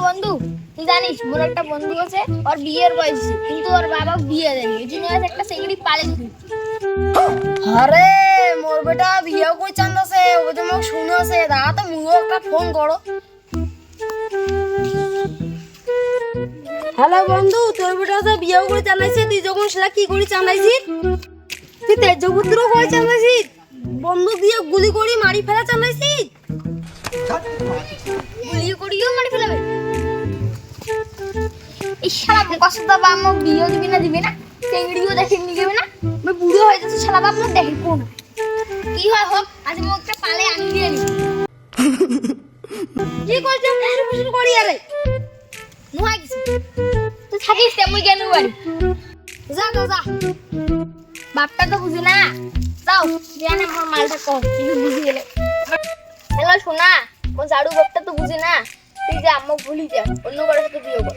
বন্ধু? তুই জানিস মোর একটা বন্ধু আছে ওর বিয়ের বয়স কিন্তু ওর বাবা বিয়ে দেয়নি এই জন্য আজ একটা সেগুলি পালে আরে মোর বেটা বিয়ে করে চান্দ আছে ও তো মোক শুনে আছে দাদা তো মুও একটা ফোন করো। হ্যালো বন্ধু তোর বেটা তো বিয়ে করে চালাইছে তুই যখন সেটা কি করে চালাইছি তুই তেজপুত্র করে চালাইছি বন্ধু দিয়ে গুলি করে মারি ফেলা চালাইছি গুলি করিও মারি ফেলাবে? শালা তো বাবা আমাকে বিয়ে দিবি না দিবি না? চেংড়িও দেখে নিয়ে না? আমি বুড়ো হয়ে যাচ্ছে, শালা বাবা আমাকে দেখে কোন কি হয় হোক, আজ মুখটা পালে আনি দিয়ে নি কি করছে ফুসুর ফুসুর করি আরে। নুহাই গেছি তুই থাকিস তেমন কেন বাড়ি যা যা যা। বাপটা তো বুঝি না। যাও জানে আমার মালটা কম কিন্তু বুঝি গেলে হ্যালো শোনা ও ঝাড়ু বাপটা তো বুঝি না। তুই যে আম্মা ভুলি যা, অন্য কারোর সাথে বিয়ে কর।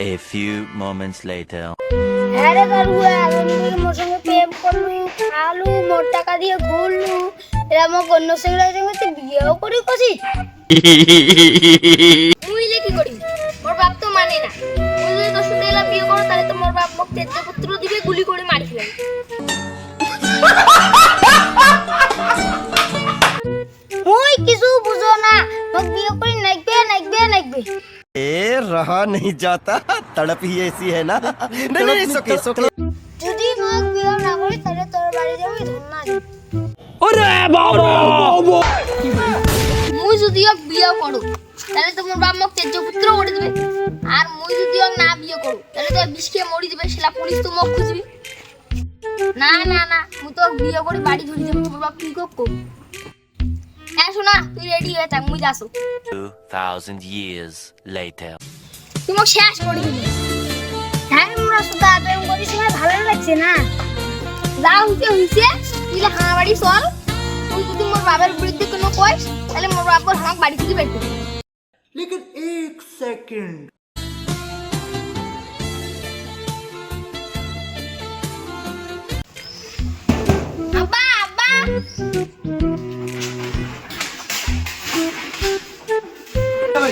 A few moments later. হ্যাঁ রে গারুয়া বন্ধুর মোর সঙ্গে প্রেম করলু খালু মোর টাকা দিয়ে ঘুরলু এরা মোক অন্য সঙ্গে সঙ্গে তুই বিয়েও করি কছি মুইলে কি করি? মোর বাপ তো মানে না। মুই যদি তোর সাথে এলা বিয়ে করো তাহলে তো মোর বাপ মোক তেজ্য পুত্র দিবে গুলি করে মারি ফেলবে মুই কিছু বুঝো না মোক বিয়ে করি নাইবে নাইবে নাইবে ए रहा नहीं जाता तड़प ही ऐसी है ना नहीं नहीं सोके सोके যদি মোক বিয়ে না করি তাহলে তোর বাড়ি যাবি ধন্যা মুই যদি ওকে বিয়ে করো তাহলে তো মোর বাপ মোক তেজ্য পুত্র করে দিবে আর মুই যদি ওকে না বিয়ে করো তাহলে তো বিষ খেয়ে মরি দিবে সেলা পুলিশ তো মোক খুঁজবি না না না মুই তো ওকে বিয়ে করে বাড়ি ধরে যাবো মোর বাপ কি করবো হ্যাঁ শোনা তুই রেডি হয়ে থাক মুই যাসু 2000 years later তুমি শেষ করে হ্যাঁ আমরা ভালো লাগছে না। যা হইছে হইছে হাঁ বাড়ি চল। তুই যদি মোর বাবার বিরুদ্ধে কোনো কইস তাহলে মোর বাবার হামাক বাড়ি থেকে এক সেকেন্ড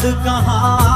चांद कहाँ